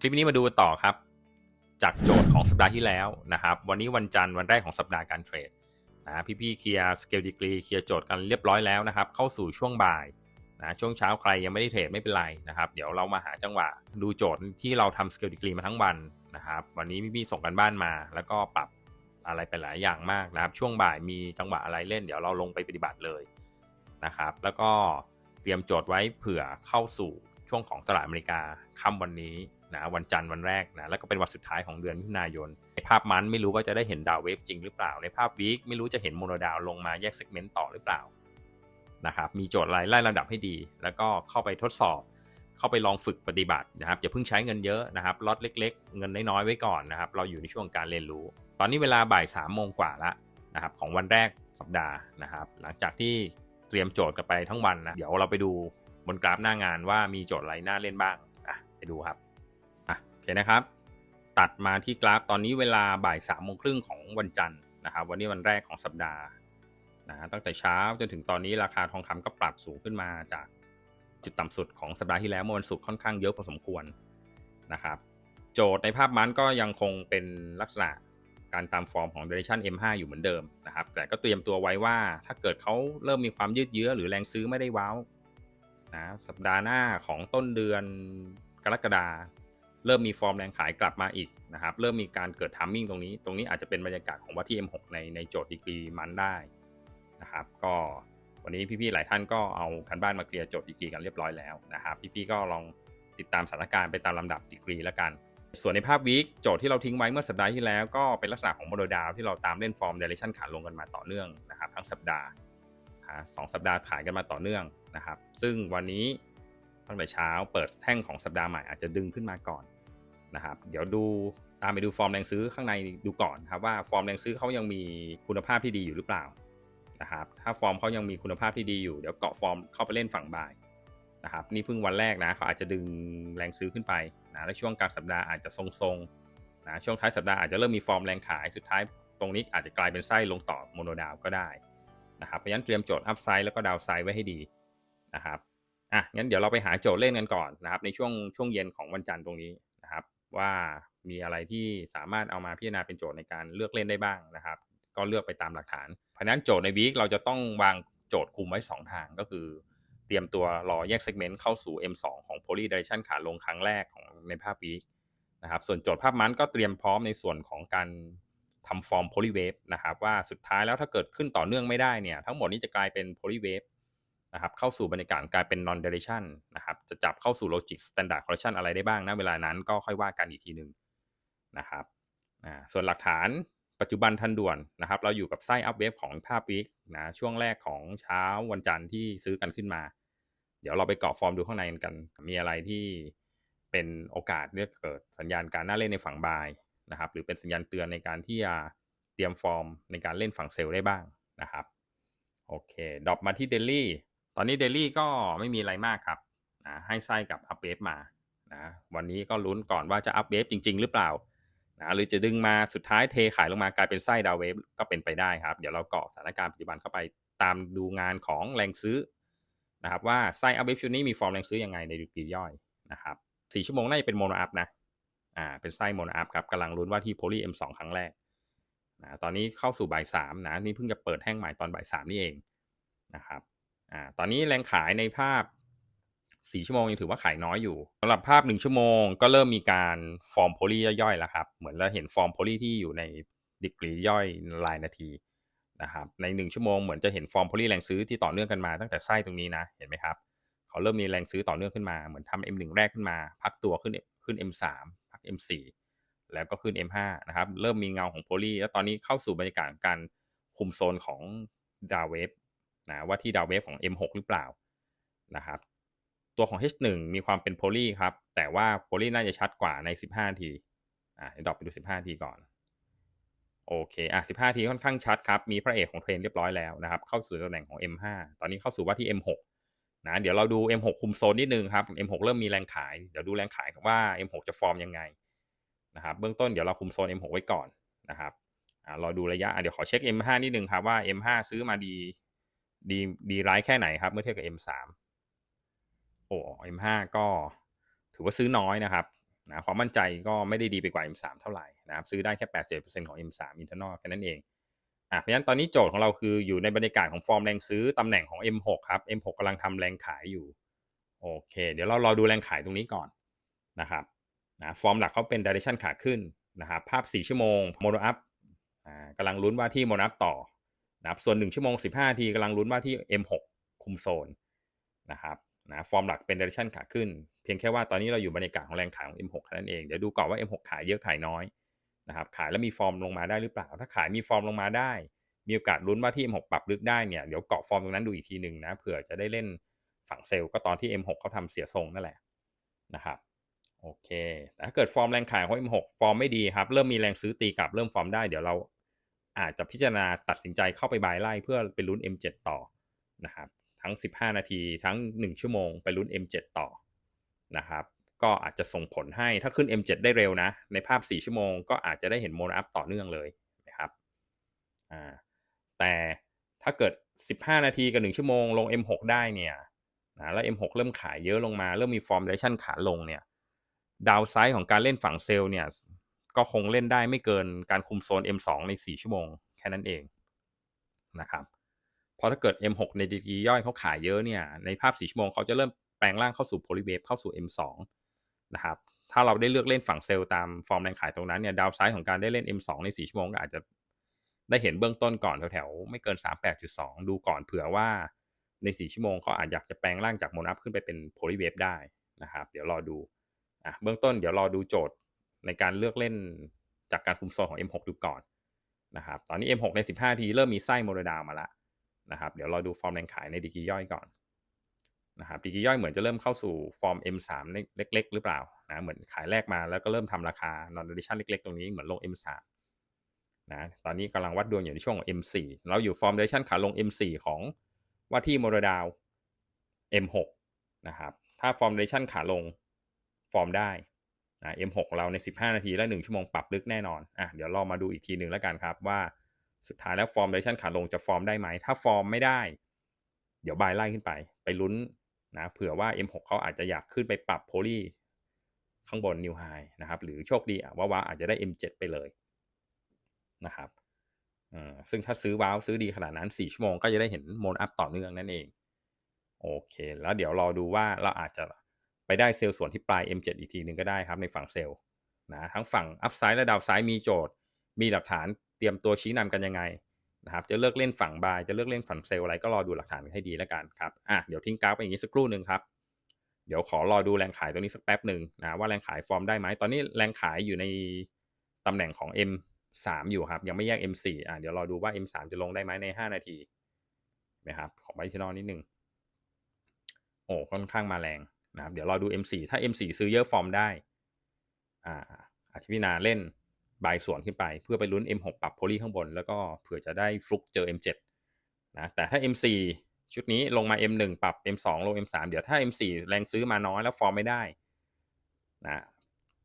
คลิปนี้มาดูกันต่อครับ จากโจทย์ของสัปดาห์ที่แล้วนะครับ วันนี้วันจันทร์วันแรกของสัปดาห์การเทรดนะพี่ๆเคลียร์สเกลดีกรีเคลียร์โจทย์กันเรียบร้อยแล้วนะครับ เข้าสู่ช่วงบ่ายนะช่วงเช้าใครยังไม่ได้เทรดไม่เป็นไรนะครับ เดี๋ยวเรามาหาจังหวะดูโจทย์ที่เราทำสเกลดีกรีมาทั้งวันนะครับ วันนี้พี่ๆส่งกันบ้านมา แล้วก็ปรับอะไรไปหลายอย่างมากนะครับ ช่วงบ่ายมีจังหวะอะไรเล่น เดี๋ยวเราลงไปปฏิบัติเลยนะครับ แล้วก็เตรียมโจทย์ไว้เผื่อเข้าสู่ช่วงของตลาดอเมริกาค่ำวันนี้ นะวันจันทร์วันแรกนะแล้วก็เป็นวันสุดท้ายของเดือนมิถุนายนในภาพมันไม่รู้ว่าจะได้เห็นดาวเวฟจริงหรือเปล่า ในภาพวีคไม่รู้จะเห็นโมโนดาวลงมาแยกเซกเมนต์ต่อหรือเปล่านะครับมีโจทย์อะไรไล่ลำดับให้ดี แล้วก็เข้าไปทดสอบ เข้าไปลองฝึกปฏิบัตินะครับอย่าเพิ่งใช้เงินเยอะนะครับล็อตเล็ก ๆ เงินน้อยๆไว้ก่อนนะครับเราอยู่ในช่วงการเรียนรู้ ตอนนี้เวลาบ่ายสามโมงกว่าละนะครับของวันแรกสัปดาห์นะครับ หลังจากที่เตรียมโจทย์กันไปทั้งวันนะเดี๋ยวเราไปดูบนกราฟหน้างานว่ามีโจทย์อะไรน่าเล่นบ้างอะไปดูครับ นะครับ ตัดมาที่กราฟตอนนี้เวลาบ่ายสามโมงครึ่งของวันจันทร์นะครับ วันนี้วันแรกของสัปดาห์นะตั้งแต่เช้าจนถึงตอนนี้ราคาทองคำก็ปรับสูงขึ้นมาจากจุดต่ำสุดของสัปดาห์ที่แล้วเมื่อวันศุกร์ค่อนข้างเยอะพอสมควรนะครับ โจทย์ในภาพมันก็ยังคงเป็นลักษณะการตามฟอร์มของ duration M5 อยู่เหมือนเดิมนะครับ แต่ก็เตรียมตัวไว้ว่าถ้าเกิดเขาเริ่มมีความยืดเยื้อหรือแรงซื้อไม่ได้ว้าวนะสัปดาห์หน้าของต้นเดือนกรกฎา เริ่มมีฟอร์มแรงขายกลับมาอีกนะครับ เริ่มมีการเกิดทัมมิ่งตรงนี้ ตรงนี้อาจจะเป็นบรรยากาศของวัตที่ M6 ในในโจทย์ดีกรีมันได้นะครับ ก็วันนี้พี่ๆหลายท่านก็เอาการบ้านมาเคลียร์โจทย์ดีกรีกันเรียบร้อยแล้วนะครับ พี่ๆก็ลองติดตามสถานการณ์ไปตามลำดับดีกรีแล้วกัน ส่วนในภาพวีคโจทย์ที่เราทิ้งไว้เมื่อสัปดาห์ที่แล้ว ก็เป็นลักษณะของโมโดดาวที่เราตามเล่นฟอร์มเดเรชันขาลงกันมาต่อเนื่องนะครับทั้งสัปดาห์สองสัปดาห์ขายกันมาต่อเนื่องนะครับ ซึ่งวันนี้ตั้งแต่เช้าเปิดแท่งของสัปดาห์ใหม่อาจจะดึงขึ้นมาก่อน นะครับ เดี๋ยวดูตามไปดูฟอร์มแรงซื้อข้างในดูก่อนครับว่าฟอร์มแรงซื้อเขายังมีคุณภาพที่ดีอยู่หรือเปล่านะครับ ถ้าฟอร์มเขายังมีคุณภาพที่ดีอยู่เดี๋ยวเกาะฟอร์มเข้าไปเล่นฝั่งบ่ายนะครับนี่เพิ่งวันแรกนะเขาอาจจะดึงแรงซื้อขึ้นไปนะแล้วช่วงกลางสัปดาห์อาจจะทรงๆนะช่วงท้ายสัปดาห์อาจจะเริ่มมีฟอร์มแรงขายสุดท้ายตรงนี้อาจจะกลายเป็นไส้ลงต่อโมโนดาวก็ได้นะครับเพราะฉะนั้นเตรียมโจทย์อัพไซด์แล้วก็ดาวไซด์ไว้ให้ดีนะครับอะงั้นเดี๋ยวเราไปหาโจทย์เล่นกันก่อนนะครับในช่วงช่วงเย็นของวันจันทร์ตรงนี้ ว่ามีอะไรที่สามารถเอามาพิจารณาเป็นโจทย์ในการเลือกเล่นได้บ้างนะครับ ก็เลือกไปตามหลักฐาน เพราะนั้นโจทย์ในวีคเราจะต้องวางโจทย์คุมไว้ 2 ทางก็คือ เตรียมตัวรอแยกเซกเมนต์เข้าสู่ M2 ของ Poly Direction ขาลงครั้งแรกของในภาพวีคนะครับส่วนโจทย์ภาพมันก็เตรียมพร้อมในส่วนของการทำฟอร์ม Poly Wave นะครับว่าสุดท้ายแล้วถ้าเกิดขึ้นต่อเนื่องไม่ได้เนี่ยทั้งหมดนี้จะกลายเป็น Poly Wave นะครับเข้าสู่บรรยากาศกลายเป็น non direction นะครับจะจับเข้าสู่ logic standard correction อะไรได้บ้างนะเวลานั้นก็ค่อยว่ากันอีกทีหนึ่งนะครับส่วนหลักฐานปัจจุบันทันด่วนนะครับ เราอยู่กับไส้อัพเวฟของภาพวีคนะช่วงแรกของเช้าวันจันทร์ที่ซื้อกันขึ้นมา เดี๋ยวเราไปเกาะฟอร์มดูข้างในกัน มีอะไรที่เป็นโอกาสเรียกเกิดสัญญาณการน่าเล่นในฝั่งบายนะครับหรือเป็นสัญญาณเตือนในการที่จะเตรียมฟอร์มในการเล่นฝั่งเซลล์ได้บ้างนะครับโอเคดรอปมาที่เดลี่ ตอนนี้เดลี่ก็ไม่มีอะไรมากครับนะให้ไส้กับอัพเวฟมานะวันนี้ก็ลุ้นก่อนว่าจะอัพเวฟจริง ๆ หรือเปล่านะหรือจะดึงมาสุดท้ายเทขายลงมากลายเป็นไส้ดาวเวฟก็เป็นไปได้ครับ เดี๋ยวเราเกาะสถานการณ์ปัจจุบันเข้าไปตามดูงานของแรงซื้อนะครับว่าไส้อัพเวฟชุดนี้มีฟอร์มแรงซื้อยังไงในดูกรีย่อยนะครับสี่ชั่วโมงน่าจะเป็นโมโนอัพนะอ่าเป็นไส้โมโนอัพครับกำลังลุ้นว่าที่โพลี M2 ครั้งแรกนะตอนนี้เข้าสู่บ่ายสามนะนี่เพิ่งจะเปิดแท่งใหม่ตอนบ่ายสามนี่เองนะครับ อ่าตอนนี้แรงขายในภาพ 4 ชั่วโมงยังถือว่าขายน้อยอยู่สำหรับภาพ 1 ชั่วโมงก็เริ่มมีการฟอร์มโพลีย่อยๆแล้วครับ เหมือนเราเห็นฟอร์มโพลีที่อยู่ในดิกรีย่อยรายนาทีนะครับใน 1 ชั่วโมงเหมือนจะเห็นฟอร์มโพลีแรงซื้อที่ต่อเนื่องกันมาตั้งแต่ไส้ตรงนี้นะเห็นไหมครับเขาเริ่มมีแรงซื้อต่อเนื่องขึ้นมาเหมือนทำ M1 แรกขึ้นมา พักตัวขึ้นขึ้น M3 พัก M4 แล้วก็ขึ้น M5 นะครับ เริ่มมีเงาของโพลีแล้วตอนนี้เข้าสู่บรรยากาศการคุมโซนของดาวเวฟ นะว่าที่ดาวเวฟของ M6 หรือเปล่านะครับตัวของ H1 มีความเป็นโพลีครับ แต่ว่าโพลีน่าจะชัดกว่าใน 15 นาทีอะดรอปไปดู 15 นาทีก่อน โอเคอะ15 นาทีค่อนข้างชัดครับ มีพระเอกของเทรนเรียบร้อยแล้วนะครับ เข้าสู่ตำแหน่งของ M5 ตอนนี้เข้าสู่ว่าที่ M6 นะเดี๋ยวเราดู M6 คุมโซนนิดนึงครับ M6 เริ่มมีแรงขาย เดี๋ยวดูแรงขายว่า M6 จะฟอร์มยังไงนะครับ เบื้องต้นเดี๋ยวเราคุมโซน M6 ไว้ก่อนนะครับรอดูระยะ เดี๋ยวขอเช็ค M5 นิดนึงครับว่า M5 ซื้อมาดี ดีดีร้ายแค่ไหนครับ เมื่อเทียบกับ M3 โอ้ M5 ก็ถือว่าซื้อน้อยนะครับนะความมั่นใจก็ไม่ได้ดีไปกว่า M3 เท่าไหร่นะครับซื้อได้แค่80%ของ M3 internal แค่นั้นเองอะเพราะฉะนั้นตอนนี้โจทย์ของเราคืออยู่ในบรรยากาศของฟอร์มแรงซื้อตำแหน่งของ M6 ครับ M6 กำลังทำแรงขายอยู่โอเค เดี๋ยวเรารอดูแรงขายตรงนี้ก่อนนะครับนะฟอร์มหลักเขาเป็น direction ขาขึ้นนะครับภาพ 4 ชั่วโมงโมโนอัพอ่ากำลังลุ้นว่าที่โมโนอัพต่อ นะครับส่วน 1 ชั่วโมง 15นาทีกำลังลุ้นว่าที่ M6 คุมโซนนะครับนะฟอร์มหลักเป็น direction ขาขึ้น เพียงแค่ว่าตอนนี้เราอยู่บรรยากาศของแรงขายของ M6 แค่นั้นเอง เดี๋ยวดูก่อนว่า M6 ขายเยอะขายน้อยนะครับขายแล้วมีฟอร์มลงมาได้หรือเปล่า ถ้าขายมีฟอร์มลงมาได้ มีโอกาสลุ้นว่าที่ M6 ปรับลึกได้เนี่ยเดี๋ยวเกาะฟอร์มตรงนั้นดูอีกทีหนึ่งนะเผื่อจะได้เล่นฝั่งเซลล์ก็ตอนที่ M6 เขาทำเสียทรงนั่นแหละนะครับโอเคแต่ถ้าเกิดฟอร์มแรงขายของ M6 ฟอร์มไม่ดีครับเริ่มมีแรงซื้อตีกลับเริ่มฟอร์มได้เดี๋ยวเรา อาจจะพิจารณาตัดสินใจเข้าไปบายไล่เพื่อไปลุ้น M7 ต่อนะครับทั้ง 15 นาทีทั้ง 1 ชั่วโมงไปลุ้น M7 ต่อนะครับก็อาจจะส่งผลให้ถ้าขึ้น M7 ได้เร็วนะ ในภาพ 4 ชั่วโมงก็อาจจะได้เห็นโมนอัพต่อเนื่องเลยนะครับอ่าแต่ถ้าเกิด 15 นาทีกับ 1 ชั่วโมงลง M6 ได้เนี่ยนะแล้ว M6 เริ่มขายเยอะลงมา เริ่มมีฟอร์มเดชั่นขาลงเนี่ยดาวไซด์ของการเล่นฝั่งเซลล์เนี่ย ก็คงเล่นได้ไม่เกินการคุมโซน M2 ใน 4 ชั่วโมง แค่นั้นเองนะครับเพราะถ้าเกิด M6 ในดีจีย่อยเขาขายเยอะเนี่ยในภาพ 4 ชั่วโมงเขาจะเริ่มแปลงร่างเข้าสู่โพลีเวฟเข้าสู่ M2 นะครับถ้าเราได้เลือกเล่นฝั่งเซลล์ตามฟอร์มแรงขายตรงนั้นเนี่ยดาวไซด์ของการได้เล่น M2 ใน 4 ชั่วโมงก็อาจจะได้เห็นเบื้องต้นก่อนแถวๆไม่เกิน 38.2 ดูก่อนเผื่อว่าใน 4 ชั่วโมงเขาอาจอยากจะแปลงร่างจากโมนับขึ้นไปเป็นโพลีเวฟได้นะครับ เดี๋ยวรอดูอะเบื้องต้นเดี๋ยวรอดูโจทย์ ในการเลือกเล่นจากการคุมโซนของ M6 ดูก่อนนะครับตอนนี้ M6 ใน 15 ทีเริ่มมีไส้โมโนดาวมาล้วนะครับเดี๋ยวเรอดูฟอร์มแรงขายในดีกีย่อยก่อนนะครับดีกีย่อยเหมือนจะเริ่มเข้าสู่ฟอร์ม M3 เล็ก ๆ หรือเปล่านะเหมือนขายแรกมาแล้วก็เริ่มทำราคา non addition เล็ก ๆ ตรงนี้เหมือนลง M3 นะตอนนี้กำลังวัดดวงอยู่ในช่วงของ M4 เราอยู่ฟอร์ม addition ขาลง M4 ของว่าที่โมโนดาว M6 นะครับถ้าฟอร์ม addition ขาลงฟอร์มได้ นะ M6 เราใน 15 นาทีและ 1 ชั่วโมงปรับลึกแน่นอนอะเดี๋ยวเรามาดูอีกทีหนึ่งแล้วกันครับว่าสุดท้ายแล้วฟอร์มเดชั่นขาลงจะฟอร์มได้ไหม ถ้าฟอร์มไม่ได้ เดี๋ยวบายไล่ขึ้นไป ไปลุ้นนะเผื่อว่า M6 เขาอาจจะอยากขึ้นไปปรับโพลีข้างบนนิวไฮนะครับหรือโชคดีว่าว่าอาจจะได้ M7 ไปเลยนะครับซึ่งถ้าซื้อว้าวซื้อดีขนาดนั้น 4 ชั่วโมงก็จะได้เห็นโมนอัพต่อเนื่องนั่นเอง โอเค แล้วเดี๋ยวรอดูว่าเราอาจจะ ไปได้เซลล์ส่วนที่ปลาย M7 อีกทีหนึ่งก็ได้ครับในฝั่งเซลล์นะทั้งฝั่งอัพไซด์และดาวไซด์มีโจทย์ มีหลักฐานเตรียมตัวชี้นำกันยังไงนะครับจะเลือกเล่นฝั่งบายจะเลือกเล่นฝั่งเซลล์อะไรก็รอดูหลักฐานให้ดีแล้วกันครับอะเดี๋ยวทิ้งกราฟไปอย่างนี้สักครู่หนึ่งครับเดี๋ยวขอรอดูแรงขายตัวนี้สักแป๊บหนึ่งนะว่าแรงขายฟอร์มได้ไหมตอนนี้แรงขายอยู่ในตำแหน่งของ M3 อยู่ครับยังไม่แยก M4 อะเดี๋ยวรอดูว่า M3 จะลงได้ไหมใน 5 นาทีนะครับขอไปที่นอนนิดนึงโอ้ค่อนข้างมาแรง นะครับเดี๋ยวรอดู M4 ถ้า M4 ซื้อเยอะฟอร์มได้อ่าอาจจะพิจารณาเล่นบายส่วนขึ้นไป เพื่อไปลุ้น M6 ปรับโพลีข้างบน แล้วก็เผื่อจะได้ฟลุกเจอ M7 นะแต่ถ้า M4 ชุดนี้ลงมา M1 ปรับ M2 ลง M3 เดี๋ยวถ้า M4 แรงซื้อมาน้อยแล้วฟอร์มไม่ได้นะ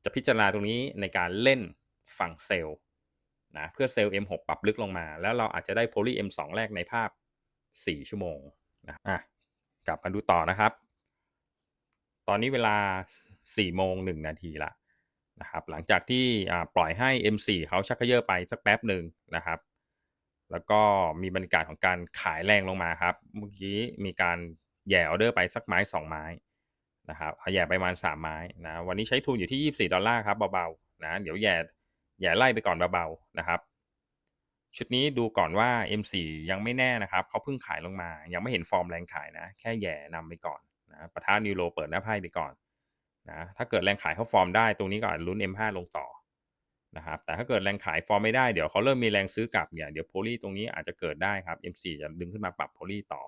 จะพิจารณาตรงนี้ในการเล่นฝั่งเซลล์นะเพื่อเซลล์ M6 ปรับลึกลงมา แล้วเราอาจจะได้โพลี M2 แรกในภาพ 4 ชั่วโมงนะอะกลับมาดูต่อนะครับ ตอนนี้เวลา4โมง1นาทีละนะครับหลังจากที่ปล่อยให้ M4 เขาชักเยอะไปสักแป๊บหนึ่งนะครับ แล้วก็มีบรรยากาศของการขายแรงลงมาครับเมื่อกี้มีการแย่ออเดอร์ไปสักไม้ 2 ไม้นะครับแย่ไปประมาณ 3 ไม้นะวันนี้ใช้ทุนอยู่ที่ 24 ดอลลาร์ครับเบาๆนะเดี๋ยวแย่แย่ไล่ไปก่อนเบาๆนะครับ ชุดนี้ดูก่อนว่า M4 ยังไม่แน่นะครับเขาเพิ่งขายลงมา ยังไม่เห็นฟอร์มแรงขายนะ แค่แย่นำไปก่อน นะประธานนิวโรเปิดหน้าไพ่ไปก่อนนะถ้าเกิดแรงขายเขาฟอร์มได้ตรงนี้ก็อาจลุ้น M5 ลงต่อนะครับแต่ถ้าเกิดแรงขายฟอร์มไม่ได้เดี๋ยวเขาเริ่มมีแรงซื้อกลับเนี่ยเดี๋ยวโพลีตรงนี้อาจจะเกิดได้ครับ M4 จะดึงขึ้นมาปรับโพลีต่อ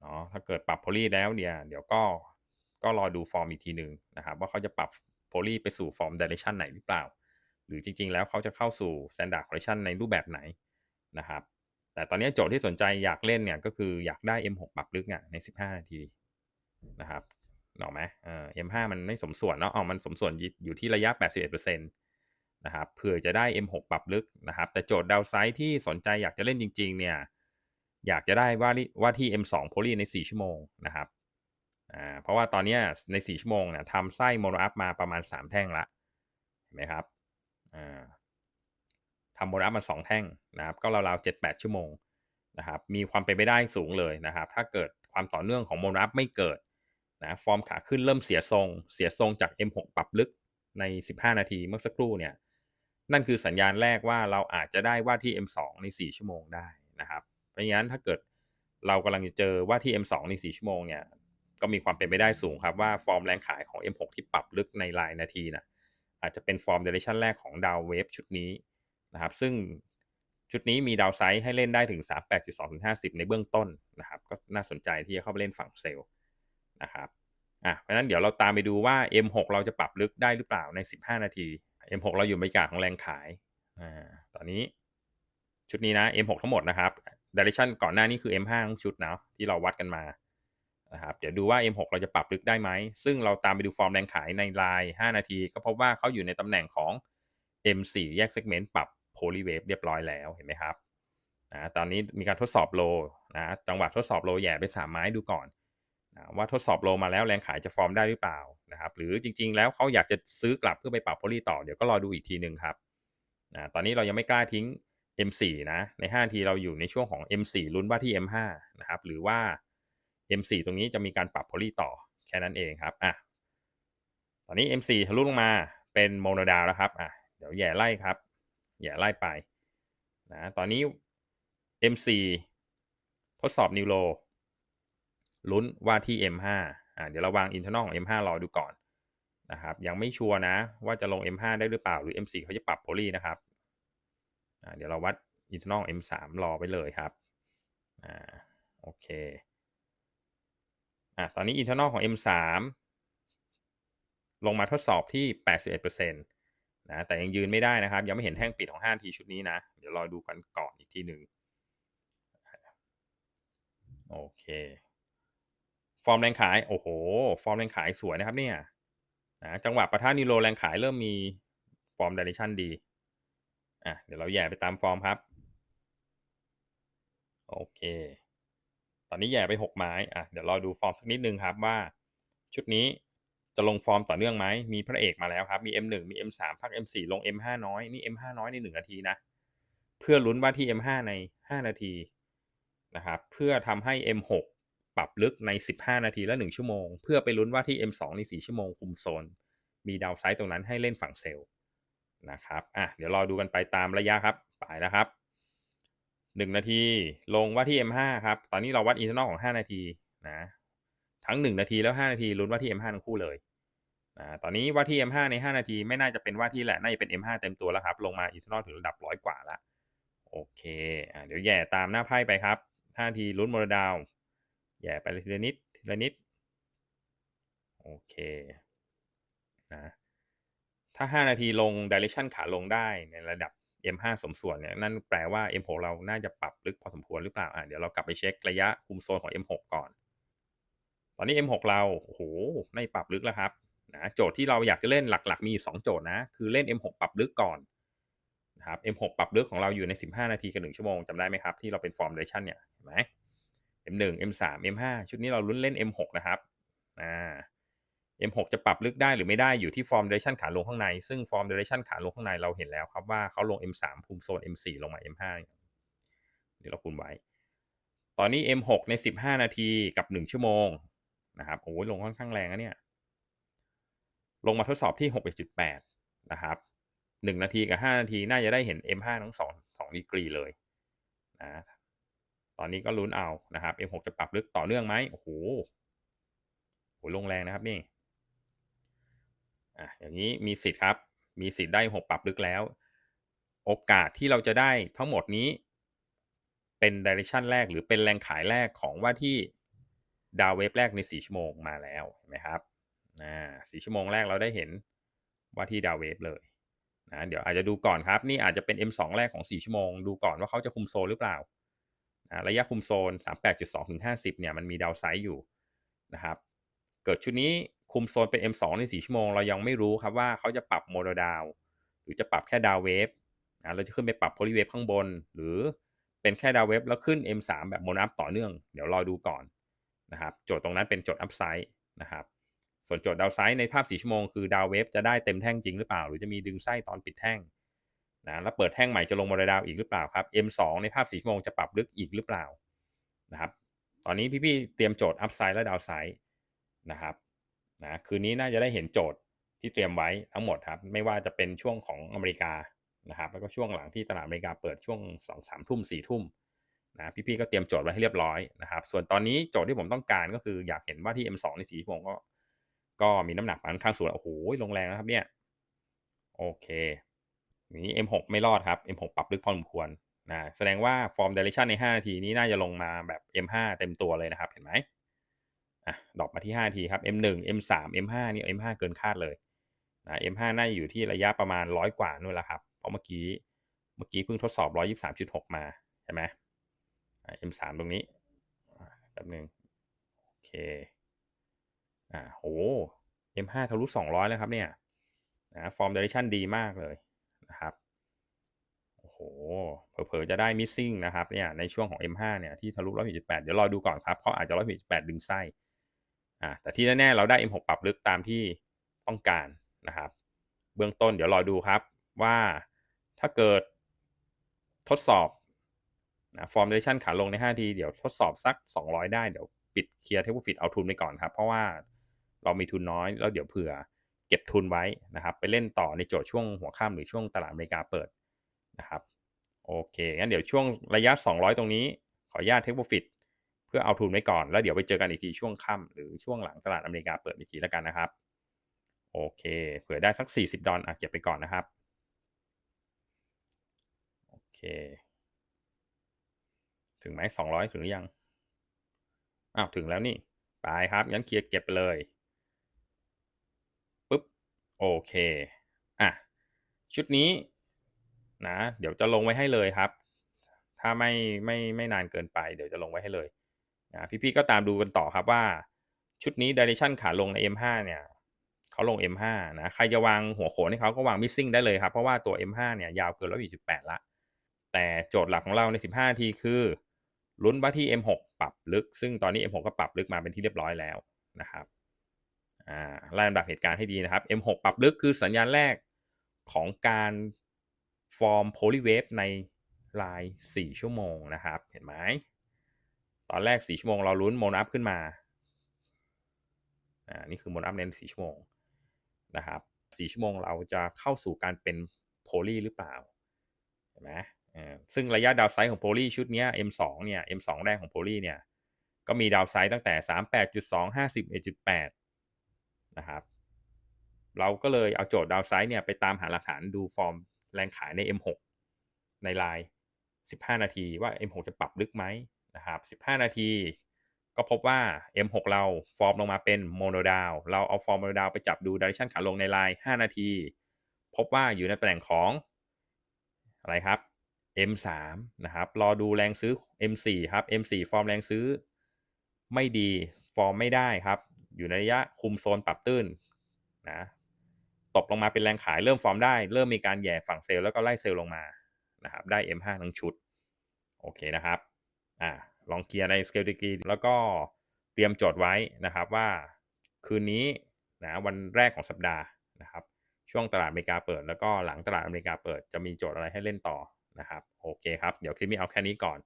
เนาะถ้าเกิดปรับโพลีแล้วเนี่ยเดี๋ยวก็ก็รอดูฟอร์มอีกทีหนึ่งนะครับว่าเขาจะปรับโพลีไปสู่ฟอร์มเดเรชันไหนหรือเปล่า หรือจริงๆ แล้วเขาจะเข้าสู่ standard correction ในรูปแบบไหนนะครับแต่ตอนนี้โจทย์ที่สนใจอยากเล่นเนี่ยก็คืออยากได้ M6 ปรับลึกอะใน 15 นาที นะครับหรอไหมเอ่อ M5 มันไม่สมส่วนเนาะเอมันสมส่วนอยู่ที่ระยะ 81%นะครับเผื่อจะได้ M6 ปรับลึกนะครับ แต่โจทย์ดาวไซด์ที่สนใจอยากจะเล่นจริง ๆ เนี่ย อยากจะได้ว่าว่าที่ M2 โพลีใน 4 ชั่วโมงนะครับอ่าเพราะว่าตอนนี้ใน 4 ชั่วโมงเนี่ยทำไส้โมโนอัพมาประมาณ 3 แท่งละเห็นไหมครับอ่าทำโมโนอัพมา 2 แท่งนะครับ ก็ราวๆ7-8 ชั่วโมงนะครับ มีความเป็นไปได้สูงเลยนะครับ ถ้าเกิดความต่อเนื่องของโมโนอัพไม่เกิด นะฟอร์มขาขึ้นเริ่มเสียทรง เสียทรงจาก M6 ปรับลึกใน 15 นาทีเมื่อสักครู่เนี่ยนั่นคือสัญญาณแรกว่าเราอาจจะได้ว่าที่ M2 ใน 4 ชั่วโมงได้นะครับ เพราะงั้นถ้าเกิดเรากำลังจะเจอว่าที่ M2 ใน 4 ชั่วโมงเนี่ยก็มีความเป็นไปได้สูงครับว่าฟอร์มแรงขายของ M6 ที่ปรับลึกในรายนาทีนะอาจจะเป็นฟอร์มเดเรชันแรกของดาวเวฟชุดนี้นะครับ ซึ่งชุดนี้มีดาวไซด์ให้เล่นได้ถึง 3.8250 ในเบื้องต้นนะครับ ก็น่าสนใจที่จะเข้าไปเล่นฝั่งเซลล์ นะครับอะเพราะฉะนั้นเดี๋ยวเราตามไปดูว่า M6 เราจะปรับลึกได้หรือเปล่าใน 15 นาที M6 เราอยู่บรรยากาศของแรงขายอ่าตอนนี้ชุดนี้นะ M6 ทั้งหมดนะครับ Direction ก่อนหน้านี้คือ M5 ทั้งชุดนะที่เราวัดกันมานะครับเดี๋ยวดูว่า M6 เราจะปรับลึกได้ไหม ซึ่งเราตามไปดูฟอร์มแรงขายในราย5นาที ก็พบว่าเขาอยู่ในตำแหน่งของ M4 แยกเซกเมนต์ปรับโพลีเวฟเรียบร้อยแล้วเห็นไหมครับนะตอนนี้มีการทดสอบโลนะจังหวะทดสอบโลแย่ไป3ไม้ดูก่อน ว่าทดสอบโลมาแล้วแรงขายจะฟอร์มได้หรือเปล่านะครับ หรือจริง ๆ แล้วเขาอยากจะซื้อกลับเพื่อไปปรับโพลีต่อเดี๋ยวก็รอดูอีกทีหนึ่งครับนะตอนนี้เรายังไม่กล้าทิ้ง M4 นะใน5ทีเราอยู่ในช่วงของ M4 ลุ้นว่าที่ M5 นะครับ หรือว่า M4 ตรงนี้จะมีการปรับโพลีต่อแค่นั้นเองครับอะตอนนี้ M4 ทะลุลงมาเป็นโมโนดาวแล้วครับอะเดี๋ยวแย่ไล่ครับแย่ไล่ไปนะตอนนี้ M4 ทดสอบนิวโล ลุ้นว่าที่ M5 อะเดี๋ยวเราวาง internal ของ M5 รอดูก่อนนะครับยังไม่ชัวร์นะว่าจะลง M5 ได้หรือเปล่าหรือ M4 เขาจะปรับโพลีนะครับอะเดี๋ยวเราวัด internal M3 รอไปเลยครับอ่าโอเคอะตอนนี้ internal ของ M3 ลงมาทดสอบที่ 81%นะแต่ยังยืนไม่ได้นะครับ ยังไม่เห็นแท่งปิดของ5ทีชุดนี้นะ เดี๋ยวรอดูกันก่อนอีกทีหนึ่งโอเค ฟอร์มแรงขาย โอ้โห ฟอร์มแรงขายสวยนะครับเนี่ยนะจังหวะประท่านิโรแรงขายเริ่มมีฟอร์มดิเรชันดีอะเดี๋ยวเราแย่ไปตามฟอร์มครับ โอเค ตอนนี้แย่ไป 6 ไม้อะเดี๋ยวเรอดูฟอร์มสักนิดนึงครับว่า ชุดนี้จะลงฟอร์มต่อเนื่องไหม มีพระเอกมาแล้วครับ มี M1 มี M3 พัก M4 ลง M5 น้อย นี่ M5 น้อยใน 1 นาทีนะ เพื่อลุ้นว่าที่ M5 ใน 5 นาทีนะครับ เพื่อทำให้ M6 ปรับลึกใน 15 นาทีและ 1 ชั่วโมง เพื่อไปลุ้นว่าที่ M2 ใน 4 ชั่วโมงคุมโซน มีดาวไซด์ตรงนั้นให้เล่นฝั่งเซลล์นะครับอะเดี๋ยวรอดูกันไปตามระยะครับ ไปแล้วครับ 1 นาทีลงว่าที่ M5 ครับ ตอนนี้เราวัดอินเทอร์นอลของ 5 นาทีนะทั้ง 1 นาทีแล้ว 5 นาทีลุ้นว่าที่ M5 ทั้งคู่เลยอ่าตอนนี้ว่าที่ M5 ใน 5 นาทีไม่น่าจะเป็นว่าที่แหละ น่าจะเป็น M5 เต็มตัวแล้วครับ ลงมาอินเทอร์นอลถึงระดับร้อยกว่าละโอเคอ่าเดี๋ยวแย่ตามหน้าไพ่ไปครับ5นาทีลุ้นโมโนดาว แย่ไปทีละนิดทีละนิด โอเคนะถ้า 5 นาทีลง direction ขาลงได้ในระดับ M5 สมส่วนเนี่ยนั่นแปลว่า M6 เราน่าจะปรับลึกพอสมควรหรือเปล่าอ่าเดี๋ยวเรากลับไปเช็คระยะคุมโซนของ M6 ก่อน ตอนนี้ M6 เราโอ้โหไม่ปรับลึกแล้วครับนะโจทย์ที่เราอยากจะเล่นหลักๆ มี 2 โจทย์นะ คือเล่น M6 ปรับลึกก่อนนะครับ M6 ปรับลึกของเราอยู่ใน 15 นาทีกับ1ชั่วโมงจำได้ไหมครับ ที่เราเป็นฟอร์มเดชั่นเนี่ยเห็นไหม M1 M3 M5 ชุดนี้เราลุ้นเล่น M6 นะครับอ่า M6 จะปรับลึกได้หรือไม่ได้อยู่ที่ฟอร์มเดเรชันขาลงข้างใน ซึ่งฟอร์มเดเรชันขาลงข้างในเราเห็นแล้วครับว่าเขาลง M3 คุมโซน M4 ลงมา M5 เดี๋ยวเราคูณไว้ ตอนนี้ M6 ใน 15 นาทีกับ 1 ชั่วโมงนะครับโอ้ยลงค่อนข้างแรงนะเนี่ย ลงมาทดสอบที่ 6.8 นะครับ 1 นาทีกับ 5 นาทีน่าจะได้เห็น M5 ทั้ง 2 2ดีกรีเลยนะ ตอนนี้ก็ลุ้นเอานะครับ M6 จะปรับลึกต่อเนื่องไหมโอ้โหโหลงแรงนะครับนี่อะอย่างนี้มีสิทธิ์ครับ มีสิทธิ์ได้ 6 ปรับลึกแล้ว โอกาสที่เราจะได้ทั้งหมดนี้ เป็นดิเรกชันแรกหรือเป็นแรงขายแรกของว่าที่ดาวเวฟแรกใน 4 ชั่วโมงมาแล้วเห็นไหมครับอ่า4ชั่วโมงแรกเราได้เห็นว่าที่ดาวเวฟเลยนะเดี๋ยวอาจจะดูก่อนครับ นี่อาจจะเป็น M2 แรกของ 4 ชั่วโมง ดูก่อนว่าเขาจะคุมโซหรือเปล่า ระยะคุมโซน 38.2ถึง50 เนี่ยมันมีดาวไซด์อยู่นะครับ เกิดชุดนี้คุมโซนเป็น M2 ใน 4 ชั่วโมง เรายังไม่รู้ครับว่าเขาจะปรับโมโนดาว หรือจะปรับแค่ดาวเวฟนะเราจะขึ้นไปปรับโพลีเวฟข้างบน หรือเป็นแค่ดาวเวฟแล้วขึ้น M3 แบบโมโนอัพต่อเนื่อง เดี๋ยวรอดูก่อนนะครับ โจทย์ตรงนั้นเป็นโจทย์อัพไซด์นะครับ ส่วนโจทย์ดาวไซด์ในภาพ 4 ชั่วโมงคือดาวเวฟจะได้เต็มแท่งจริงหรือเปล่า หรือจะมีดึงไส้ตอนปิดแท่ง นะแล้วเปิดแท่งใหม่จะลงมาดาวอีกหรือเปล่าครับ M2 ในภาพ4ชั่วโมงจะปรับลึกอีกหรือเปล่านะครับตอนนี้พี่ๆเตรียมโจทย์อัพไซด์และดาวไซด์นะครับนะคืนนี้น่าจะได้เห็นโจทย์ที่เตรียมไว้ทั้งหมดครับไม่ว่าจะเป็นช่วงของอเมริกานะครับแล้วก็ช่วงหลังที่ตลาดอเมริกาเปิดช่วง2องสามทุ่มสี่ทุ่มนะพี่ๆก็เตรียมโจทย์ไว้ให้เรียบร้อยนะครับส่วนตอนนี้โจทย์ที่ผมต้องการก็คืออยากเห็นว่าที่ M2 ในสี่ชั่วโมงก็ ก็มีน้ำหนักค่อนข้างสูงโอ้โหลงแรงนะครับเนี่ยโอเค นี้ M6 ไม่รอดครับ M6 ปรับลึกพอสมควรนะแสดงว่าฟอร์มเดเรชันใน 5 นาทีนี้น่าจะลงมาแบบ M5 เต็มตัวเลยนะครับ เห็นไหมอะดรอปมาที่5นาทีครับ M1 M3 M5 นี่ M5 เกินคาดเลยนะ M5 น่าอยู่ที่ระยะประมาณร้อยกว่านู่นแหละครับ เพราะเมื่อกี้เมื่อกี้เพิ่งทดสอบ 123.6 มาใช่ไหม M3 ตรงนี้แป๊บนึงโอเคอ่าโห M5 ทะลุ200 แล้วครับเนี่ยนะฟอร์มเดเรชันดีมากเลย นะครับโอ้โหเผลอๆจะได้มิสซิ่งนะครับเนี่ยในช่วงของ M5 เนี่ยที่ทะลุ168เดี๋ยวรอดูก่อนครับเขาอาจจะ168ดึงไส้อ่าแต่ที่แน่ๆเราได้ M6 ปรับลึกตามที่ต้องการนะครับ เบื้องต้นเดี๋ยวรอดูครับว่าถ้าเกิดทดสอบนะฟอร์มเดชันขาลงใน 5 ที เดี๋ยวทดสอบสัก 200 ได้ เดี๋ยวปิดเคลียร์เทปฟิตเอาทุนไปก่อนครับ เพราะว่าเรามีทุนน้อยแล้วเดี๋ยวเผื่อ เก็บทุนไว้นะครับ ไปเล่นต่อในโจทย์ช่วงหัวค่ำหรือช่วงตลาดอเมริกาเปิดนะครับโอเคงั้นเดี๋ยวช่วงระยะ 200 ตรงนี้ ขออนุญาตเทคโปรฟิตเพื่อเอาทุนไว้ก่อน แล้วเดี๋ยวไปเจอกันอีกทีช่วงค่ำหรือช่วงหลังตลาดอเมริกาเปิดอีกทีแล้วกันนะครับ โอเค เผื่อได้สัก 40 ดอลลาร์เก็บไปก่อนนะครับ โอเค ถึงไหม200 ถึงหรือยังอ้าวถึงแล้วนี่ ไปครับงั้นเคลียร์เก็บไปเลย โอเค อะ ชุดนี้นะ เดี๋ยวจะลงไว้ให้เลยครับ ถ้าไม่ไม่ไม่นานเกินไป เดี๋ยวจะลงไว้ให้เลยนะพี่ๆก็ตามดูกันต่อครับว่า ชุดนี้ direction ขาลงใน M5 เนี่ยเขาลง M5 นะ ใครจะวางหัวโขนให้เขาก็วาง missing ได้เลยครับ เพราะว่าตัว M5 เนี่ยยาวเกิน128ละ แต่โจทย์หลักของเราใน 15 ทีคือลุ้นว่าที่ M6 ปรับลึก ซึ่งตอนนี้ M6 ก็ปรับลึกมาเป็นที่เรียบร้อยแล้วนะครับ อ่าไล่ลำดับเหตุการณ์ให้ดีนะครับ M6 ปรับลึกคือสัญญาณแรกของการฟอร์มโพลีเวฟในลาย 4 ชั่วโมงนะครับ เห็นไหม ตอนแรก 4 ชั่วโมงเราลุ้นโมนับขึ้นมา อ่า นี่คือโมนับใน 4 ชั่วโมงนะครับ 4 ชั่วโมงเราจะเข้าสู่การเป็นโพลีหรือเปล่า เห็นไหมซึ่งระยะดาวไซด์ของโพลีชุดนี้ M2 เนี่ย M2 แรกของโพลีเนี่ย ก็มีดาวไซด์ตั้งแต่ 38.2 51.8 นะครับ เราก็เลยเอาโจทย์ดาวไซด์เนี่ยไปตามหาหลักฐานดูฟอร์มแรงขายใน M6 ในลาย15 นาทีว่า M6 จะปรับลึกไหมนะครับ 15 นาทีก็พบว่า M6 เราฟอร์มลงมาเป็นโมโนดาว เราเอาฟอร์มโมโนดาวไปจับดูดิเรกชันขาลงในลาย5นาที พบว่าอยู่ในตำแหน่งของอะไรครับ M3 นะครับ รอดูแรงซื้อ M4 ครับ M4 ฟอร์มแรงซื้อ ไม่ดี ฟอร์มไม่ได้ครับ อยู่ในระยะคุมโซนปรับตื้นนะตบลงมาเป็นแรงขายเริ่มฟอร์มได้ เริ่มมีการแย่ฝั่งเซลล์แล้วก็ไล่เซลล์ลงมานะครับได้ M5 ทั้งชุด โอเคนะครับอ่าลองเคลียร์ในสเกลดีกรีแล้วก็เตรียมโจทย์ไว้นะครับว่าคืนนี้นะวันแรกของสัปดาห์นะครับ ช่วงตลาดอเมริกาเปิด แล้วก็หลังตลาดอเมริกาเปิดจะมีโจทย์อะไรให้เล่นต่อนะครับ โอเคครับ เดี๋ยวคลิปนี้เอาแค่นี้ก่อน